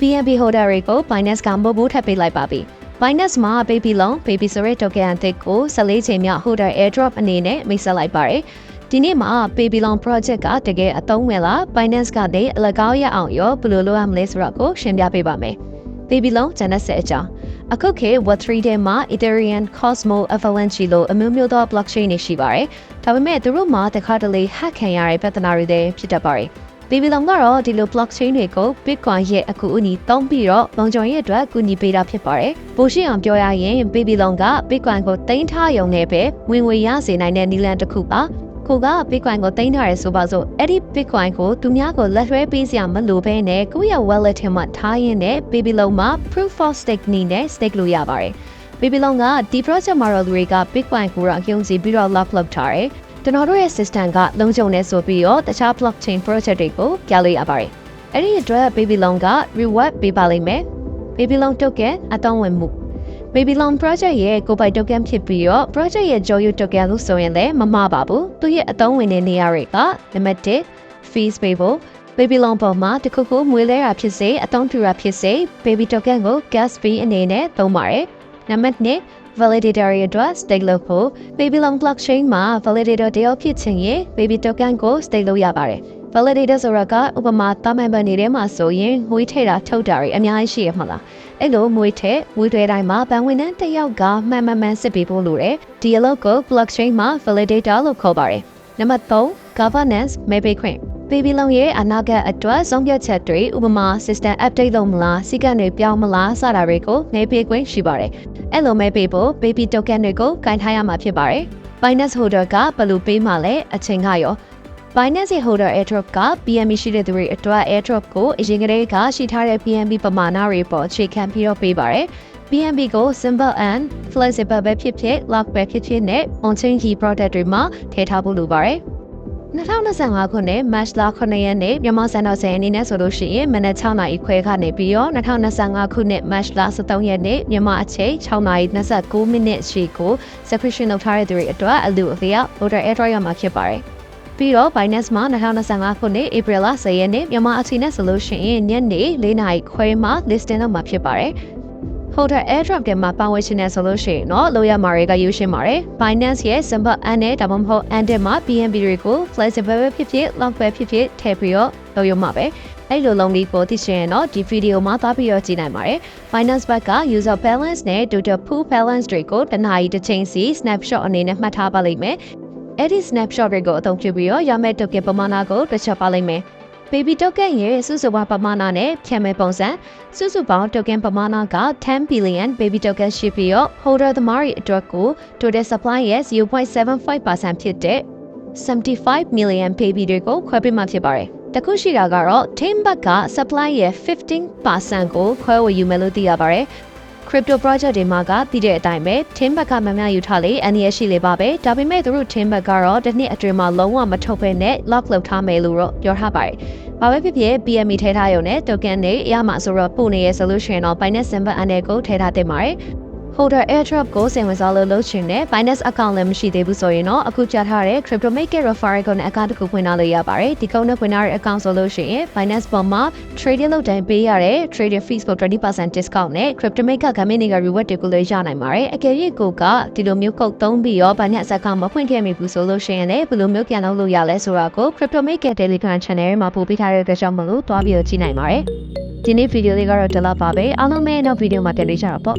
BNB holder တွေကို Binance ကမို့ဘူးထပ်ပေးလိုက်ပါပြီ။ Binance မှာ Baby Loan Baby ဆိုတဲ့ token အသစ်ကို14ချိန်မြောက် holder airdrop အနေနဲ့မိတ်ဆက်လိုက်ပါတယ်။ဒီနေ့မှာ Baby Loan project ကတကယ်အသုံးဝင်လား Binance ကလည်းအလကားရအောင်ရောဘယ်လိုလုပ်ရမလဲဆိုတော့ကိုရှင်းပြပေးပါမယ်။ Baby Loan ဂျန်နက်ဆက်အကြောင်းအခုခေတ် Web3 ထဲမှာ Ethereum, Cosmos, Avalanche လိုအမျိုးမျိုးသော blockchain တွေရှိပါတယ်။ဒါပေမဲ့သူတို့မှာတခါတလေ hack ခံရတဲ့ပြဿနာတွေလည်းဖြစ်တတ်ပါတယ်။ Baby Long ကတော့ဒီလို blockchain တွေကို Bitcoin ရဲ့အကူအညီသုံးပြီးတော့လုံခြုံရေးအတွက်ကူညီပေးတာဖြစ်ပါတယ်။ပိုရှိအောင်ပြောရရင် Baby Long က Bitcoin ကိုတင်ထားရုံနဲ့ပဲဝင်ငွေရစေနိုင်တဲ့နည်းလမ်းတစ်ခုပါ။ကိုက Bitcoin ကိုတင်ထားရဲဆိုပါစို့အဲ့ဒီ Bitcoin ကိုသူများကိုလက်လွှဲပေးစရာမလိုဘဲနဲ့ကိုယ့်ရဲ့ wallet ထဲမှာထားရင်းနဲ့ Baby Long မှာ proof of stake နည်းနဲ့ stake လုပ်ရပါတယ်။ Baby Long ကဒီ project model တွေက Bitcoin ကိုရအုံစီပြီးတော့ lock လုပ်ထားတယ်။ ကျွန်တော်တို့ရဲ့ system ကလုံခြုံနေဆိုပြီးတော့တခြား blockchain project တွေကိုကြားလို့ရပါတယ်။အဲ့ဒီအတွက် Baby Long က reward ပေးပါလိမ့်မယ်။ Baby Long token အတောင်းဝင်မှု Baby Long project ရဲ့ကိုယ်ပိုင် token ဖြစ်ပြီးတော့ project ရဲ့ Joyo token လို့ဆိုရင်လည်းမမှားပါဘူး။သူရဲ့အသုံးဝင်တဲ့နေရာတွေကနံပါတ်1 fees payable Baby Long ပေါ်မှာတခုခုမွေးလဲတာဖြစ်စေအသုံးပြုတာဖြစ်စေ Baby token ကို gas fee အနေနဲ့သုံးပါတယ်။ နံပါတ်2 validator ရဲ့အတွက် stake လုပ်ဖို့ Baby Long blockchain မှာ validator တယောက်ဖြစ်ချင်ရင် Baby token ကို stake လုပ်ရပါတယ်။ validator ဆိုတာကဥပမာတာမန်ပန်နေထဲမှာဆိုရင်ငွေထည့်တာထုတ်တာတွေအများကြီးရှိရမှာလား။အဲ့လိုငွေထည့်ငွေတွေတိုင်းမှာဘဏ်ဝင်တဲ့တစ်ယောက်ကမှန်မှန်မှန်စစ်ပေးဖို့လိုတယ်။ဒီအလုပ်ကို blockchain မှာ validator လို့ခေါ်ပါတယ်။နံပါတ်3 governance မဲပေးခွင့် Baby Long ရဲ့အနာဂတ်အတွက်ဆုံးဖြတ်ချက်တွေဥပမာ system update လုပ်မလားစီကံတွေပြောင်းမလားစတာတွေကိုမဲပေးခွင့်ရှိပါတယ်။အဲ့လိုမဲပေးဖို့ baby token တွေကိုကင်ထားရမှာဖြစ်ပါတယ်။ Binance holder ကဘယ်လိုပေးမှလဲအချိန်ကရော Binance holder airdrop က BNB ရှိတဲ့သူတွေအတွက် airdrop ကိုအရင်ကတည်းကရှိထားတဲ့ BNB ပမာဏတွေပေါ်အခြေခံပြီးတော့ပေးပါတယ်။ BNB ကို simple and flexible ပဲဖြစ်ဖြစ် lock ပဲဖြစ်ဖြစ်နဲ့ on-chain key product တွေမှာထည့်ထားဖို့လိုပါတယ်။ 2025ခုနှစ် March လ9ရက်နေ့မြန်မာစံတော်ချိန်အနေနဲ့ဆိုလို့ရှိရင်မနက်6နာရီခွဲခနေပြီးတော့2025ခုနှစ် March လ13ရက်နေ့မြန်မာအချိန်6နာရီ29မိနစ်ရှိကို subscription လုပ်ထားတဲ့သူတွေအတွက်အလူအဖေရ order airdrop ရမှာဖြစ်ပါတယ်။ပြီးတော့ Binance မှာ2025ခုနှစ် April လ10ရက်နေ့မြန်မာအချိန်နဲ့ဆိုလို့ရှိရင်ညနေ4နာရီခွဲမှာ listing လုပ်မှာဖြစ်ပါတယ်။ holder airdrop တွေမှာပါဝင်ရှင်နေဆိုလို့ရှိရင်တော့လိုရမှာတွေကယူရှင်းပါတယ် Binance ရဲ့ Simple and နဲ့ဒါမှမဟုတ် and မှာ BNB တွေကို flexible ပဲဖြစ်ဖြစ် lock ပဲဖြစ်ဖြစ်ထည့်ပြီးတော့လုပ်ရမှာပဲအဲ့လိုလုံးလေးကိုသိချင်ရင်တော့ဒီဗီဒီယိုမှာသွားပြီးတော့ကြည့်နိုင်ပါတယ် Binance ဘက်က user balance နဲ့ total pool balance တွေကိုတနားရီတစ်ချိန်စီ snapshot အနေနဲ့မှတ်ထားပါလိမ့်မယ်အဲ့ဒီ snapshot တွေကိုအသုံးပြုပြီးတော့ရမယ့် token ပမာဏကိုတွက်ချက်ပါလိမ့်မယ် baby token ရဲ့စုစုပေါင်းပမာဏနဲ့ဖြတ်မဲ့ပုံစံစုစုပေါင်း token ပမာဏက10 billion baby token ရှိပြီးတော့ holder သမားတွေအတွက်ကို total supply ရဲ့0.75%ဖြစ်တဲ့75 million baby တွေကိုခွဲပေးမှဖြစ်ပါတယ်။တခုရှိတာကတော့ team ဘက်က supply ရဲ့15%ကိုခွဲဝေယူမယ်လို့သိရပါတယ်။ crypto project တွေမှာကသိတဲ့အတိုင်းပဲ team ဘက်ကမများယူထားလေအန်ရရှိလေပါပဲဒါပေမဲ့သူတို့ team ဘက်ကတော့တစ်နှစ်အတွင်းမှာလုံးဝမထုတ်ဘဲနဲ့ lock လုပ်ထားမယ်လို့တော့ပြောထားပါတယ်။ဘာပဲဖြစ်ဖြစ် PME ထဲထားရုံနဲ့ token တွေရမှာဆိုတော့ပို့နေရဲ့ solution တော့ Binance Simple အနေကိုထည့်ထားတင်ပါတယ်။ holder airdrop ကိုစိတ်ဝင်စားလို့လုပ်ချင်တဲ့ Binance account လည်းမရှိသေးဘူးဆိုရင်တော့အခုကြားထားတဲ့ crypto maker referral code နဲ့ account တစ်ခုဖွင့်ထားလို့ရပါတယ်ဒီ code နဲ့ဖွင့်ထားတဲ့ account ဆိုလို့ရှိရင် Binance ပေါ်မှာ trading လုပ်တိုင်းပေးရတဲ့ trading fees ကို20% discount နဲ့ crypto maker gaming တွေက reward တွေကိုလည်းရနိုင်ပါတယ်အကယ်၍ကိုကဒီလိုမျိုး code သုံးပြီးရော Binance account မဖွင့်ခဲ့မိဘူးဆိုလို့ရှိရင်လည်းဘယ်လိုမျိုးပြန်လုပ်လို့ရလဲဆိုတာကို crypto maker telegram channel မှာပို့ပေးထားတဲ့အတွက်ကြောင့်မလို့တွားပြီးတော့ကြည့်နိုင်ပါတယ်ဒီနေ့ဗီဒီယိုလေးကတော့ဒီလောက်ပါပဲအားလုံးပဲနောက်ဗီဒီယိုမှာပြန်တွေ့ကြတော့ပေါ့